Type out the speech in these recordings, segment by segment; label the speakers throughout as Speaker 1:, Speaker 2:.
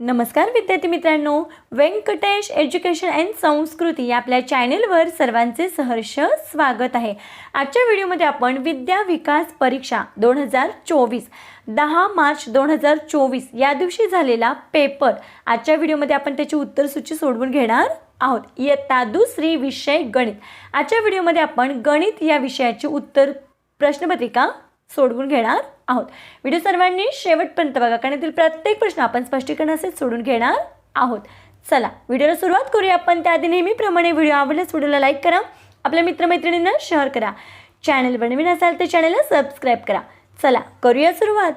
Speaker 1: नमस्कार विद्यार्थी मित्रांनो. व्यंकटेश एज्युकेशन अँड संस्कृती या आपल्या चॅनेलवर सर्वांचे सहर्ष स्वागत आहे. आजच्या व्हिडिओमध्ये आपण विद्या विकास परीक्षा दोन हजार चोवीस दहा मार्च दोन हजार चोवीस या दिवशी झालेला पेपर. आजच्या व्हिडिओमध्ये आपण त्याची उत्तरसूची सोडवून घेणार आहोत. इयत्ता दुसरी विषय गणित. आजच्या व्हिडिओमध्ये आपण गणित या विषयाची उत्तर प्रश्नपत्रिका सोडवून घेणार आहोत. व्हिडिओ सर्वांनी शेवटपर्यंत बघा कारण येथील प्रत्येक प्रश्न आपण स्पष्टीकरणासहित सोडून घेणार आहोत. चला व्हिडिओला सुरुवात करूया आपण. त्याआधी नेहमीप्रमाणे व्हिडिओ आवडल्यास व्हिडिओला लाईक करा आपल्या मित्रमैत्रिणींना शेअर करा. चॅनल बनवीन असाल तर चॅनलला सबस्क्राईब करा. चला करूया सुरुवात.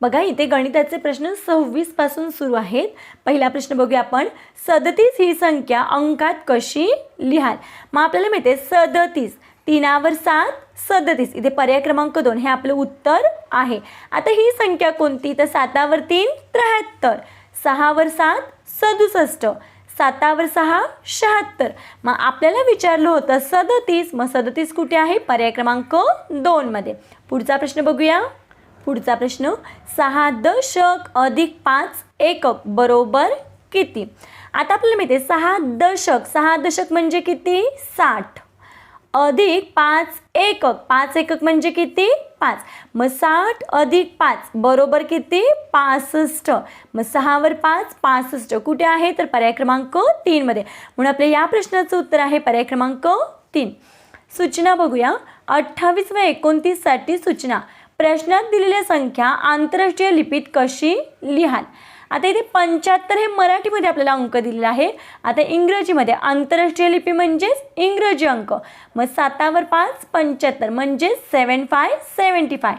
Speaker 1: बघा इथे गणिताचे प्रश्न सव्वीसपासून सुरू आहेत. पहिला प्रश्न बघूया आपण. सदतीस ही संख्या अंकात कशी लिहाल? मग आपल्याला माहिती आहे सदतीस. तीनावर सात सदतीस. इथे पर्याय क्रमांक दोन हे आपलं उत्तर आहे. आता ही संख्या कोणती? तर सातावर तीन त्र्याहत्तर. सहावर सात सदुसष्ट. सातावर सहा शहात्तर. मग आपल्याला विचारलं होतं सदतीस. मग सदतीस कुठे आहे? पर्याय क्रमांक दोनमध्ये पुढचा प्रश्न बघूया. पुढचा प्रश्न सहा दशक अधिक पाच एकक बरोबर किती? आता आपल्याला माहिती आहे सहा दशक. सहा दशक म्हणजे किती? साठ. अधिक पाच एकक. पाच एकक म्हणजे किती? पाच. मग साठ अधिक पाच बरोबर किती? पासष्ट. मग सहावर पाच पासष्ट. कुठे आहे? तर पर्याय क्रमांक तीनमध्ये म्हणून आपल्या या प्रश्नाचं उत्तर आहे पर्याय क्रमांक तीन. सूचना बघूया. अठ्ठावीस व एकोणतीससाठी सूचना. प्रश्नात दिलेल्या संख्या आंतरराष्ट्रीय लिपीत कशी लिहाल? आता इथे पंच्याहत्तर हे मराठीमध्ये आपल्याला अंक दिलेला आहे आता इंग्रजीमध्ये आंतरराष्ट्रीय लिपी म्हणजेच इंग्रजी अंक. मग सातावर पाच पंच्याहत्तर म्हणजे सेवन फाय सेवन्टी फाय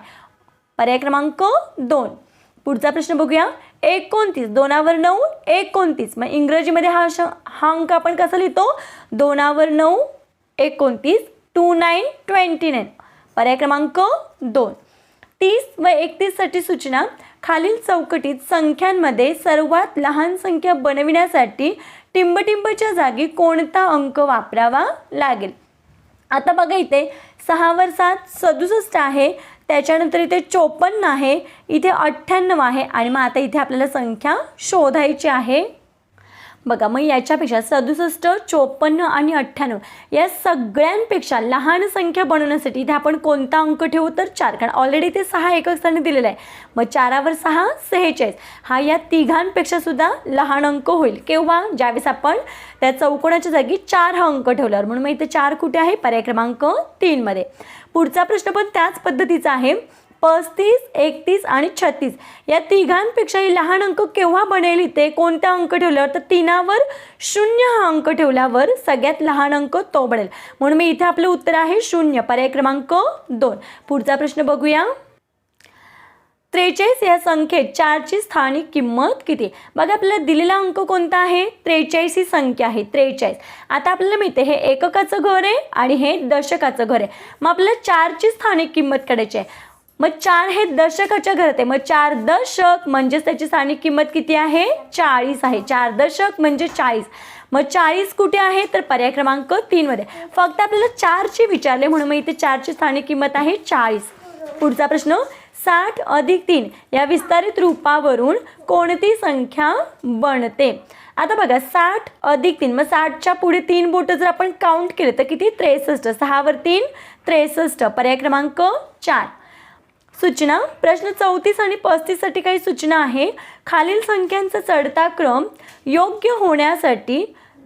Speaker 1: पर्याय क्रमांक दोन. पुढचा प्रश्न बघूया. एकोणतीस. दोनावर नऊ एकोणतीस. मग इंग्रजीमध्ये हा श हा अंक आपण कसा लिहितो? दोनावर नऊ एकोणतीस टू नाईन ट्वेंटी नाईन पर्याय क्रमांक दोन. तीस व एकतीससाठी सूचना. खालील चौकटीत संख्यांमध्ये सर्वात लहान संख्या बनविण्यासाठी टिंबटिंबच्या जागी कोणता अंक वापरावा लागेल? आता बघा इथे सहावर सात सदुसष्ट आहे त्याच्यानंतर इथे चोपन्न आहे इथे अठ्ठ्याण्णव आहे आणि मग आता इथे आपल्याला संख्या शोधायची आहे. बघा मग याच्यापेक्षा सदुसष्ट चोपन्न आणि अठ्ठ्याण्णव या सगळ्यांपेक्षा लहान संख्या बनवण्यासाठी इथे आपण कोणता अंक ठेवू तर चार. कारण ऑलरेडी ते सहा एकक स्थानी दिलेलं आहे. मग चारावर सहा सेहेचाळीस. हा या तिघांपेक्षा सुद्धा लहान अंक होईल. केव्हा? ज्यावेळेस आपण त्या चौकोणाच्या जागी चार हा अंक ठेवल्यावर. म्हणून मग इथे चार कुठे आहे? पर्याय क्रमांक तीनमध्ये. पुढचा प्रश्न पण त्याच पद्धतीचा आहे. पस्तीस एकतीस आणि छत्तीस. या तिघांपेक्षाही लहान अंक केव्हा बनेल इथे? कोणता अंक ठेवल्यावर? तर तीनावर शून्य हा अंक ठेवल्यावर सगळ्यात लहान अंक तो बनेल. म्हणून मी इथे आपलं उत्तर आहे शून्य. पर्याय क्रमांक दोन. पुढचा प्रश्न बघूया. त्रेचाळीस या संख्येत चारची स्थानिक किंमत किती? बघा आपल्याला दिलेला अंक कोणता आहे? त्रेचाळीस ही संख्या आहे. त्रेचाळीस. आता आपल्याला माहिती आहे हे एककाचं घर आहे आणि हे दशकाचं घर आहे. मग आपल्याला चारची स्थानिक किंमत काढायची आहे. मग चार हे दशकाच्या घरात आहे मग चार दशक म्हणजेच त्याची स्थानिक किंमत किती आहे? चाळीस आहे. चार दशक म्हणजे चाळीस. मग चाळीस कुठे आहे? तर पर्याय क्रमांक तीनमध्ये फक्त आपल्याला चारची विचारले म्हणून मग इथे चारची स्थानिक किंमत आहे चाळीस. पुढचा प्रश्न साठ अधिक तीन या विस्तारित रूपावरून कोणती संख्या बनते? आता बघा साठ अधिक तीन. मग साठच्या पुढे तीन बोटं जर आपण काउंट केले तर किती? त्रेसष्ट. सहावर तीन त्रेसष्ट. पर्याय क्रमांक चार. सूचना प्रश्न चौतीस आणि पस्तीससाठी काही सूचना आहे. खालील संख्यांचा चढता क्रम योग्य होण्यासाठी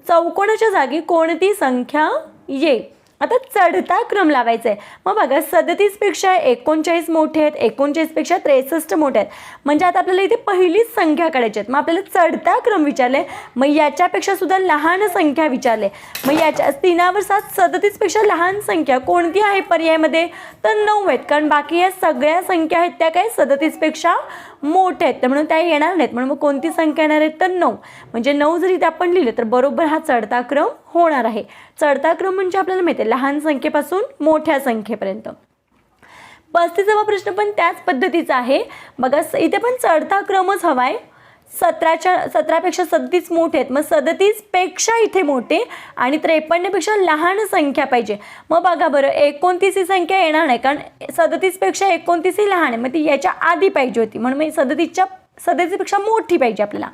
Speaker 1: चौकोनाच्या जागी कोणती संख्या येईल? आता चढता क्रम लावायचा आहे मग बघा सदतीसपेक्षा एकोणचाळीस मोठे आहेत एकोणचाळीसपेक्षा त्रेसष्ट मोठे आहेत. म्हणजे आता आपल्याला इथे पहिलीच संख्या काढायची आहेत. मग आपल्याला चढता क्रम विचारले मग याच्यापेक्षा सुद्धा लहान संख्या विचारले. मग याच्या तीनावर सात सदतीसपेक्षा लहान संख्या कोणती आहे पर्यायामध्ये? तर नऊ आहेत. कारण बाकी या सगळ्या संख्या आहेत त्या काय? सदतीसपेक्षा मोठ्या आहेत तर म्हणून त्या येणार नाहीत. म्हणून मग कोणती संख्या येणार आहेत? तर नऊ. म्हणजे नऊ जरी ते आपण लिहिले तर बरोबर हा चढता क्रम होणार आहे. चढता क्रम म्हणजे आपल्याला माहिती आहे लहान संख्येपासून मोठ्या संख्येपर्यंत. पस्तीसावा प्रश्न पण त्याच पद्धतीचा आहे. बघा स- इथे पण चढता क्रमच हवा आहे सतराच्या सतरापेक्षा सदतीस मोठे आहेत. मग सदतीसपेक्षा इथे मोठे आणि त्रेपन्नपेक्षा लहान संख्या पाहिजे. मग बघा बरं एकोणतीस ही संख्या येणार नाही कारण सदतीसपेक्षा एकोणतीस ही लहान आहे. मग ती याच्या आधी पाहिजे होती. म्हणून मी सदतीसच्या सदतीसपेक्षा मोठी पाहिजे आपल्याला.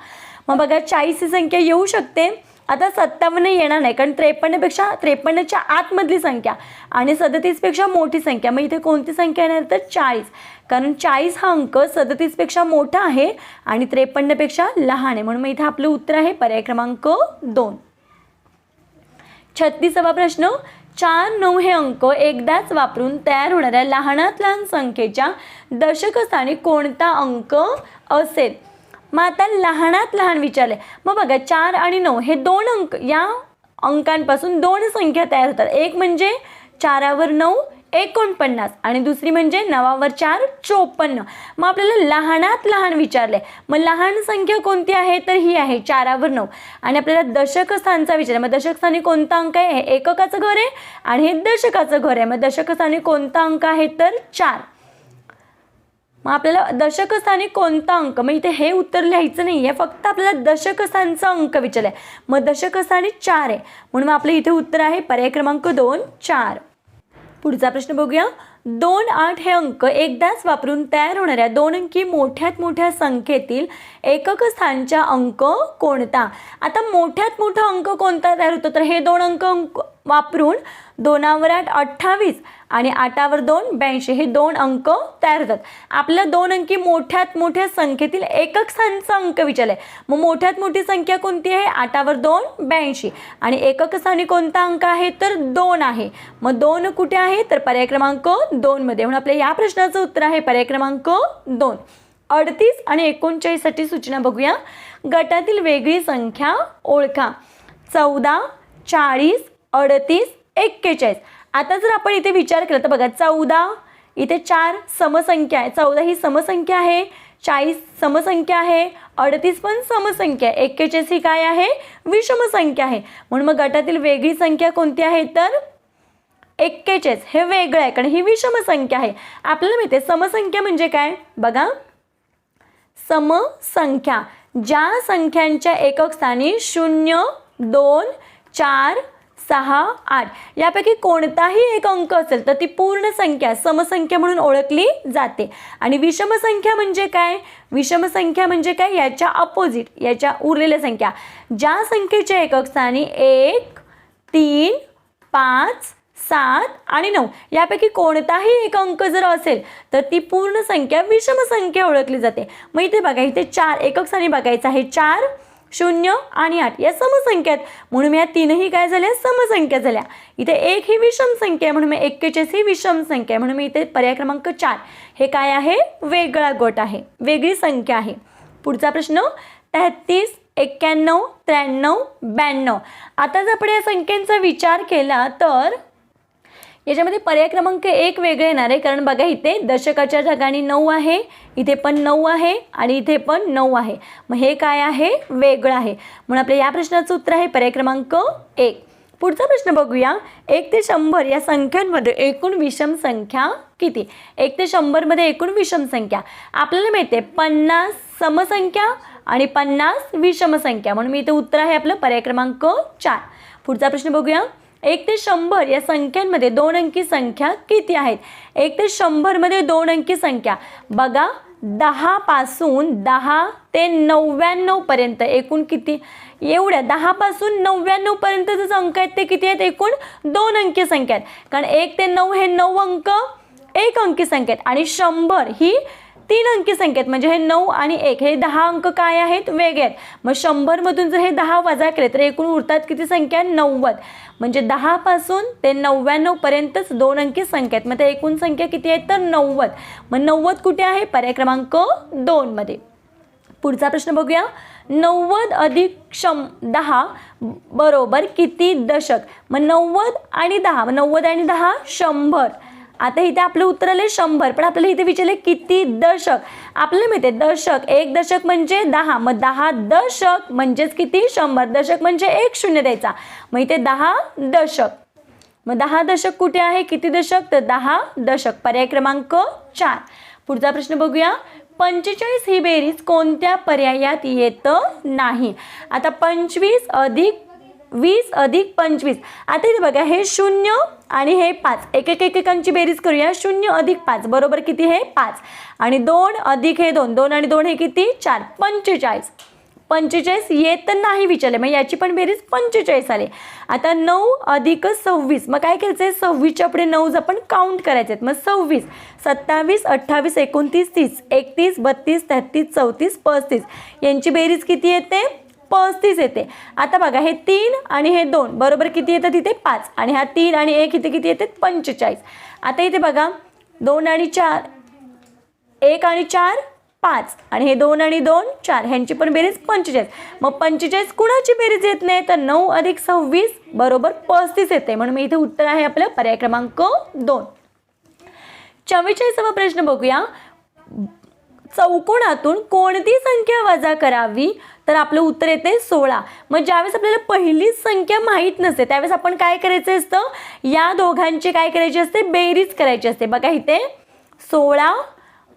Speaker 1: मग बघा चाळीस ही संख्या येऊ शकते. आता सत्तावन्न येणार नाही कारण त्रेपन्नपेक्षा त्रेपन्नच्या आतमधली संख्या आणि सदतीसपेक्षा मोठी संख्या. मग इथे कोणती संख्या येणार? तर चाळीस. कारण चाळीस हा अंक सदतीसपेक्षा मोठा आहे आणि त्रेपन्नपेक्षा लहान आहे. म्हणून मग इथे आपलं उत्तर आहे पर्याय क्रमांक दोन. छत्तीसावा प्रश्न. चार नऊ हे अंक एकदाच वापरून तयार होणाऱ्या लहानात लहान संख्येच्या दशकस्थानी कोणता अंक असेल? मग आता लहानात लहान विचारले मग बघा चार आणि नऊ हे दोन अंक या अंकांपासून दोन संख्या तयार होतात. एक म्हणजे चारावर नऊ एकोणपन्नास. आणि दुसरी म्हणजे नवावर चार चोपन्न. मग आपल्याला लहानात लहान विचारले मग लहान संख्या कोणती आहे? तर ही आहे चारावर नऊ. आणि आपल्याला दशकस्थानचा विचार मग दशकस्थानी कोणता अंक आहे? हे एककाचं घर आहे आणि हे दशकाचं घर आहे. मग दशकस्थानी कोणता अंक आहे? तर चार. मग आपल्याला दशकस्थानी कोणता अंक? मग इथे हे उत्तर लिहायचं नाही आहे फक्त आपल्याला दशकस्थानचा अंक विचारला आहे. मग दशकस्थानी चार आहे. म्हणून मग आपलं इथे उत्तर आहे पर्याय क्रमांक दोन चार. पुढचा प्रश्न बघूया. दोन आठ हे अंक एकदाच वापरून तयार होणाऱ्या दोन अंकी मोठ्यात मोठ्या संख्येतील एकक स्थानचा अंक कोणता? आता मोठ्यात मोठा अंक कोणता तयार होतो? तर हे दोन अंक अंक वापरून दोनावर आठ अठ्ठावीस आणि आठावर दोन ब्याऐंशी. हे दोन अंक तयार होतात. आपल्या दोन अंकी मोठ्यात मोठ्या संख्येतील एकक स्थानचा अंक विचारलाय मग मोठ्यात मोठी संख्या कोणती आहे? आठावर दोन ब्याऐंशी. आणि एकक स्थानी कोणता अंक आहे? तर दोन आहे. मग दोन कुठे आहे? तर पर्याय क्रमांक दोनमध्ये म्हणून आपल्या या प्रश्नाचं उत्तर आहे पर्याय क्रमांक दोन. अडतीस आणि एकोणचाळीससाठी सूचना बघूया. गटातील वेगळी संख्या ओळखा. चौदा चाळीस अडतीस एक्केचाळीस. आता जर आपण इथे विचार केला तर बघा चौदा इथे चार समसंख्या आहे. चौदा ही समसंख्या आहे चाळीस समसंख्या आहे अडतीस पण समसंख्या आहे. एक्केचाळीस ही काय आहे? विषमसंख्या आहे. म्हणून मग गटातील वेगळी संख्या कोणती आहे? तर एक्केचाळीस. हे वेगळं आहे कारण ही विषमसंख्या आहे. आपल्याला माहिती आहे समसंख्या म्हणजे काय? बघा. समसंख्या. ज्या संख्यांच्या एकक स्थानी शून्य दोन चार सहा आठ. यापैकी कोणताही एक अंक असेल तर ती पूर्ण संख्या समसंख्या म्हणून ओळखली जाते. आणि विषम संख्या म्हणजे काय? विषम संख्या म्हणजे काय? याच्या अपोजिट याच्या उरलेल्या संख्या. ज्या संख्येच्या एकक स्थानी एक तीन पाच सात आणि नऊ. यापैकी कोणताही एक अंक जर असेल तर ती पूर्ण संख्या विषम संख्या ओळखली जाते. मग इथे बघा इथे चार एकक स्थानी बघायचं आहे. चार शून्य आणि आठ या समसंख्या आहेत म्हणून या तीनही काय झाल्या? समसंख्या झाल्या. इथे एक ही विषम संख्या आहे म्हणून मी एक्केचाळीस ही विषम संख्या आहे म्हणून मी इथे पर्याय क्रमांक चार. हे काय आहे? वेगळा गट आहे. वेगळी संख्या आहे. पुढचा प्रश्न तेहतीस एक्क्याण्णव त्र्याण्णव ब्याण्णव. आता जर आपण या संख्येचा विचार केला तर याच्यामध्ये पर्याय क्रमांक एक वेगळे येणार आहे. कारण बघा इथे दशकाच्या ठिकाणी नऊ आहे इथे पण नऊ आहे आणि इथे पण नऊ आहे. मग हे काय आहे? वेगळं आहे. म्हणून आपल्या या प्रश्नाचं उत्तर आहे पर्याय क्रमांक एक. पुढचा प्रश्न बघूया. एक ते शंभर या संख्यांमध्ये एकूण विषम संख्या किती? एक ते शंभरमध्ये एकूण विषम संख्या. आपल्याला माहिती आहे पन्नास समसंख्या आणि पन्नास विषम संख्या. म्हणून मी इथे उत्तर आहे आपलं पर्याय क्रमांक चार. पुढचा प्रश्न बघूया. एक ते शंभर या संख्यांमध्ये दोन अंकी संख्या किती आहेत? एक ते शंभरमध्ये दोन अंकी संख्या. बघा दहापासून दहा ते नव्याण्णवपर्यंत एकूण किती? एवढ्या दहापासून नव्याण्णवपर्यंतचे जे अंक आहेत ते किती आहेत? एकूण दोन अंकी संख्या आहेत. कारण एक ते नऊ हे नऊ अंक एक अंकी संख्या आहेत. आणि शंभर ही तीन अंकी संख्या आहेत म्हणजे हे नऊ आणि एक हे दहा अंक काय आहेत? वेगळे आहेत. मग शंभरमधून जर हे दहा वजा केले तर एकूण उरतात किती संख्या? नव्वद. म्हणजे दहापासून ते नव्याण्णवपर्यंतच दोन अंकी संख्या आहेत मग त्या एकूण संख्या किती आहेत? तर नव्वद. मग नव्वद कुठे आहे? पर्याय क्रमांक दोनमध्ये पुढचा प्रश्न बघूया. नव्वद अधिक शं दहा बरोबर किती दशक? मग नव्वद आणि दहा. मग नव्वद आणि दहा शंभर. आता इथे आपलं उत्तर आले शंभर पण आपल्याला इथे विचारले किती दशक? आपल्याला माहिती आहे दशक एक दशक म्हणजे दहा मग दहा दशक म्हणजेच किती? शंभर दशक म्हणजे एक शून्य द्यायचा. मग इथे दहा दशक. मग दहा दशक कुठे आहे? किती दशक? तर दहा दशक. पर्याय क्रमांक चार. पुढचा प्रश्न बघूया. पंचेचाळीस ही बेरीज कोणत्या पर्यायात येत नाही? आता पंचवीस अधिक वीस अधिक पंचवीस. आता इथे बघा हे शून्य आणि हे पाच. एक एक एकेकांची बेरीज करूया. शून्य अधिक पाच. बरोबर किती हे? पाच. आणि दोन अधिक हे दोन. दोन आणि दोन हे किती? चार. पंचेचाळीस. पंचेचाळीस येत नाही विचारले. मग याची पण बेरीज पंचेचाळीस आले. आता नऊ अधिक सव्वीस. मग काय करायचं आहे सव्वीसच्या पुढे नऊज आपण काउंट करायचे आहेत मग सव्वीस. सत्तावीस अठ्ठावीस एकोणतीस तीस. एकतीस बत्तीस तेहतीस चौतीस पस्तीस. यांची बेरीज किती येते? पस्तीस येते. आता बघा हे तीन आणि हे दोन बरोबर किती येतात इथे? पाच. आणि हा तीन आणि एक इथे किती येते? पंचेचाळीस. आता इथे बघा दोन आणि चार एक आणि चार पाच. आणि हे दोन आणि दोन चार. ह्यांची पण बेरीज पंचेचाळीस. मग पंचेचाळीस कुणाची बेरीज येत नाही? तर नऊ अधिक सव्वीस बरोबर पस्तीस येते. म्हणून मी इथे उत्तर आहे आपलं पर्याय क्रमांक दोन. चव्वेचाळीसावा प्रश्न बघूया. चौकोनातून कोणती संख्या वजा करावी? तर आपलं उत्तर येते सोळा. मग ज्यावेळेस आपल्याला पहिलीच संख्या माहीत नसते त्यावेळेस आपण काय करायचं असतं? या दोघांची काय करायची असते? बेरीज करायची असते. बघा इथे सोळा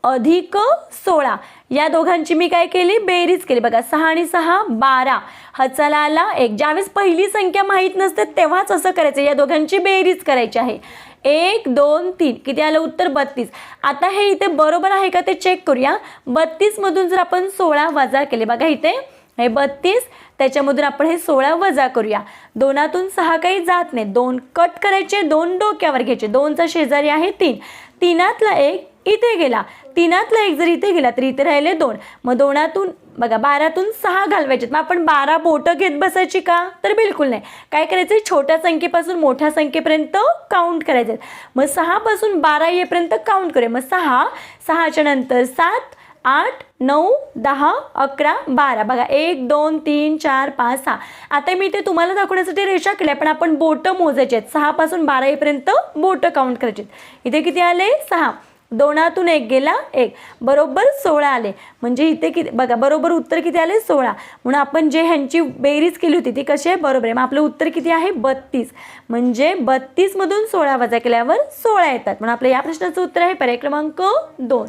Speaker 1: अधिक सोळा. या दोघांची मी काय केली? बेरीज केली. बघा सहा आणि सहा बारा. हचाला आला एक. ज्यावेळेस पहिली संख्या माहीत नसते तेव्हाच असं करायचं. या दोघांची बेरीज करायची आहे. एक दोन तीन. किती आलं उत्तर? बत्तीस. आता हे इथे बरोबर आहे का ते चेक करूया. बत्तीसमधून जर आपण सोळा वजा केले बघा इथे. हे बत्तीस त्याच्यामधून आपण हे सोळा वजा करूया. दोनातून सहा काही जात नाही. दोन कट करायचे दोन डोक्यावर घ्यायचे. दोनचा शेजारी आहे तीन. तीनातला एक इथे गेला. तीनातला एक जर इथे गेला तर इथे राहिले दोन. मग दोनातून बघा बारातून सहा घालवायचे मग आपण बारा बोटं घेत बसायची का? तर बिलकुल नाही. काय करायचं छोट्या संख्येपासून मोठ्या संख्येपर्यंत काउंट करायचे मग सहापासून बारा येपर्यंत काउंट करूया. मग सहा सहाच्या नंतर सात आठ नऊ दहा अकरा बारा. बघा एक दोन तीन चार पाच सहा. आता मी ते तुम्हाला दाखवण्यासाठी रेषा केल्या पण आपण बोटं मोजायचे आहेत. सहापासून बारा येईपर्यंत बोटं काउंट करायचे आहेत. इथे किती आले? सहा. दोनातून एक गेला एक. बरोबर सोळा आले. म्हणजे इथे किती बघा बरोबर उत्तर किती आले? सोळा. म्हणून आपण जे ह्यांची बेरीज केली होती ती कशी आहे? बरोबर आहे. मग आपलं उत्तर किती आहे? बत्तीस. म्हणजे बत्तीसमधून सोळा वजा केल्यावर सोळा येतात. म्हणून आपलं या प्रश्नाचं उत्तर आहे पर्याय क्रमांक दोन.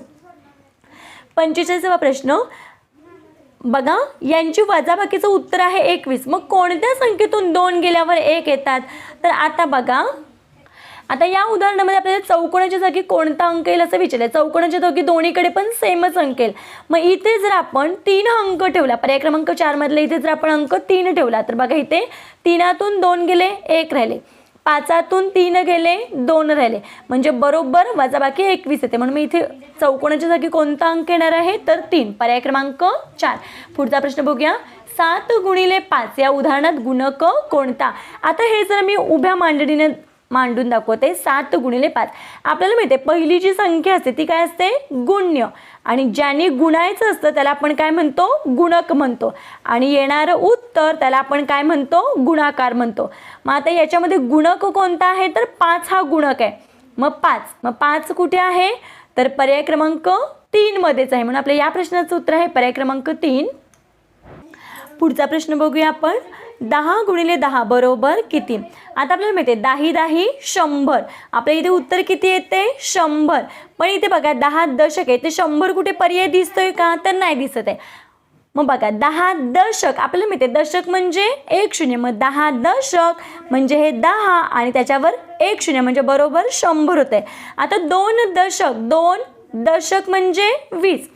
Speaker 1: पंचेचाळीसावा प्रश्न. बघा यांची वजाबाकीचं उत्तर आहे एकवीस. मग कोणत्या संख्येतून दोन गेल्यावर एक येतात? तर आता बघा आता या उदाहरणामध्ये आपल्याला चौकोणाच्या जागी कोणता अंक येईल असं विचारलं चौकोणाच्या जागी दोन्हीकडे पण सेमच अंक येईल. मग इथे जर आपण तीन अंक ठेवला पर्याय क्रमांक चारमधले इथे जर आपण अंक तीन ठेवला तर बघा इथे तीनातून दोन गेले एक राहिले. पाचातून तीन गेले दोन राहिले. म्हणजे बरोबर वजाबाकी एकवीस येते. म्हणून मी इथे चौकोणाच्या जागी कोणता अंक येणार आहे? तर तीन. पर्याय क्रमांक चार. पुढचा प्रश्न बघूया. सात गुणिले पाच. या उदाहरणात गुणक कोणता? आता हे जर मी उभ्या मांडणीने मांडून दाखवते. सात गुणिले पाच. आपल्याला माहिती आहे पहिली जी संख्या असते ती काय असते? गुण्य. आणि ज्याने गुणायचं असतं त्याला आपण काय म्हणतो? गुणक म्हणतो. आणि येणारं उत्तर त्याला आपण काय म्हणतो? गुणाकार म्हणतो. मग आता याच्यामध्ये गुणक कोणता आहे? तर पाच हा गुणक आहे. मग पाच. मग पाच कुठे आहे? तर पर्याय क्रमांक तीनमध्येच आहे. म्हणून आपल्या या प्रश्नाचं उत्तर आहे पर्याय क्रमांक तीन. पुढचा प्रश्न बघूया आपण. दहा गुणिले दहा बरोबर किती? आता आपल्याला माहिती आहे दाही दाही शंभर. आपल्या इथे उत्तर किती येते? शंभर. पण इथे बघा दहा दशक आहे ते शंभर कुठे पर्याय दिसतोय का? तर नाही दिसत आहे. मग बघा दहा दशक. आपल्याला माहिती आहे दशक म्हणजे एक शून्य. मग दहा दशक म्हणजे हे दहा आणि त्याच्यावर एक शून्य म्हणजे बरोबर शंभर होत आहे आता दोन दशक दोन दशक म्हणजे वीस.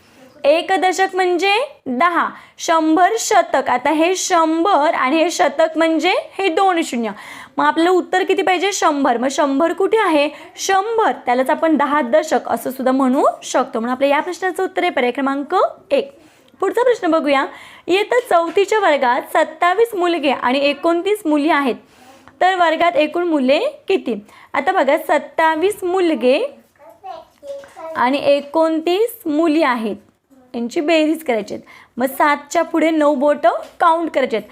Speaker 1: एक दशक म्हणजे दहा. शंभर शतक. आता हे शंभर आणि हे शतक म्हणजे हे दोन शून्य. मग आपल्याला उत्तर किती पाहिजे? शंभर. मग शंभर कुठे आहे? शंभर. त्यालाच आपण दहा दशक असं सुद्धा म्हणू शकतो. म्हणून आपल्या या प्रश्नाचं उत्तर आहे पर्याय क्रमांक एक. पुढचा प्रश्न बघूया. इयत्ता चौथीच्या वर्गात सत्तावीस मुलगे आणि एकोणतीस मुली आहेत. तर वर्गात एकूण मुले किती? आता बघा सत्तावीस मुलगे आणि एकोणतीस मुली आहेत. यांची बेरीज करायची आहेत. मग सातच्या पुढे नऊ बोटं काउंट करायचे आहेत.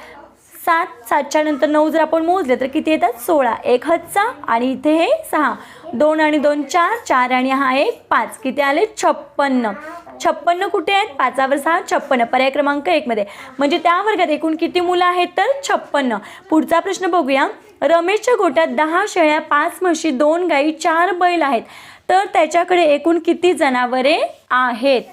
Speaker 1: सात सातच्या नंतर नऊ जर आपण मोजले तर किती येतात? सोळा. एक हदचा आणि इथे हे सहा. दोन आणि दोन चार. चार आणि हा एक पाच. किती आले? छप्पन्न. छप्पन्न कुठे आहेत? पाचावर सहा छप्पन्न. पर्याय क्रमांक एकमध्ये म्हणजे त्या वर्गात एकूण किती मुलं आहेत तर? छप्पन्न. पुढचा प्रश्न बघूया. रमेशच्या गोट्यात दहा शेळ्या पाच म्हशी दोन गाई चार बैल आहेत. तर त्याच्याकडे एकूण किती जनावरे आहेत?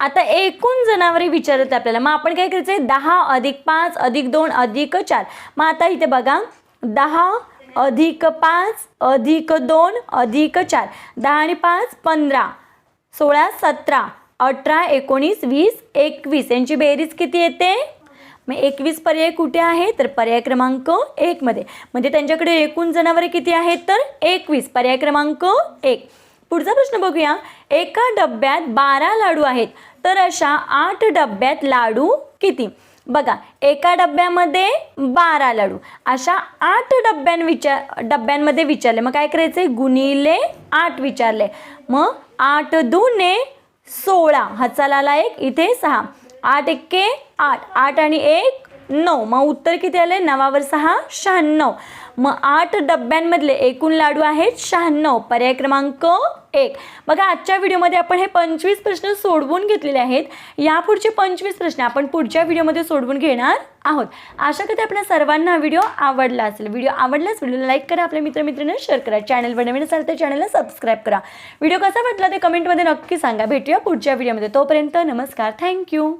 Speaker 1: आता एकूण जनावरे विचारत आपल्याला. मग आपण काय करायचं आहे दहा अधिक पाच अधिक दोन अधिक चार. मग आता इथे बघा. दहा अधिक पाच अधिक दोन अधिक चार. दहा आणि पाच पंधरा. सोळा सतरा. अठरा एकोणीस वीस एकवीस. यांची बेरीज किती येते? मग एकवीस पर्याय कुठे आहे? तर पर्याय क्रमांक एकमध्ये म्हणजे त्यांच्याकडे एकूण जनावरे किती आहेत? तर एकवीस. पर्याय क्रमांक एक. पुढचा प्रश्न बघूया. एका डब्यात बारा लाडू आहेत. तर अशा आठ डब्यात लाडू किती? बघा एका डब्यामध्ये बारा लाडू. अशा आठ डब्यां विचार डब्यांमध्ये विचारले. मग काय करायचे गुणिले आठ विचारले. मग आठ दुने सोळा. हा चलाला एक इथे सहा. आठ एक्के आठ. आठ आणि एक नऊ. मग उत्तर किती आले नवावर सहा शहाण्णव. मग आठ डब्यांमधले एकूण लाडू आहेत शहाण्णव. पर्याय क्रमांक एक. बघा आजच्या व्हिडिओमध्ये आपण हे पंचवीस प्रश्न सोडवून घेतलेले आहेत. यापुढचे पंचवीस प्रश्न आपण पुढच्या व्हिडिओमध्ये सोडवून घेणार आहोत. आशा करते आपल्या सर्वांना हा व्हिडिओ आवडला असेल. व्हिडिओ आवडल्यास व्हिडिओला लाईक करा आपल्या मित्रमित्रांना शेअर करा. चॅनलवर नवीन असाल तर चॅनलला सबस्क्राईब करा. व्हिडिओ कसा वाटला ते कमेंटमध्ये नक्की सांगा. भेटूया पुढच्या व्हिडिओमध्ये. तोपर्यंत नमस्कार. थँक्यू.